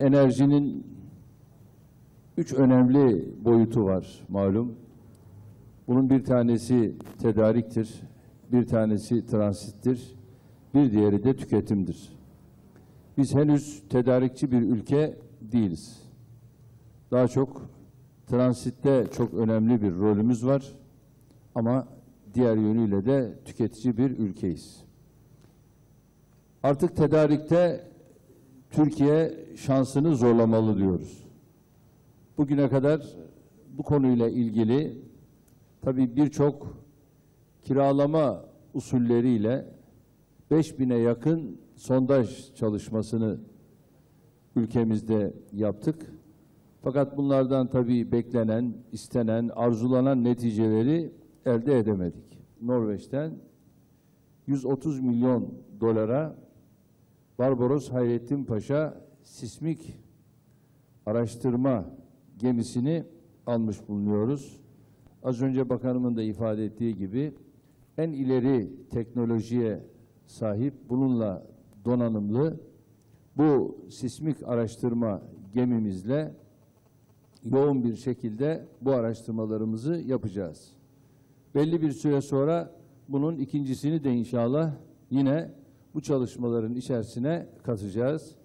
Enerjinin üç önemli boyutu var malum. Bunun bir tanesi tedariktir, bir tanesi transittir, bir diğeri de tüketimdir. Biz henüz tedarikçi bir ülke değiliz. Daha çok transitte çok önemli bir rolümüz var ama diğer yönüyle de tüketici bir ülkeyiz. Artık tedarikte Türkiye şansını zorlamalı diyoruz. Bugüne kadar bu konuyla ilgili tabii birçok kiralama usulleriyle 5000'e yakın sondaj çalışmasını ülkemizde yaptık. Fakat bunlardan tabii beklenen, istenen, arzulanan neticeleri elde edemedik. Norveç'ten 130 milyon dolara Barbaros Hayrettin Paşa sismik araştırma gemisini almış bulunuyoruz. Az önce bakanımın da ifade ettiği gibi en ileri teknolojiye sahip bununla donanımlı bu sismik araştırma gemimizle yoğun bir şekilde bu araştırmalarımızı yapacağız. Belli bir süre sonra bunun ikincisini de inşallah yine bu çalışmaların içerisine katacağız.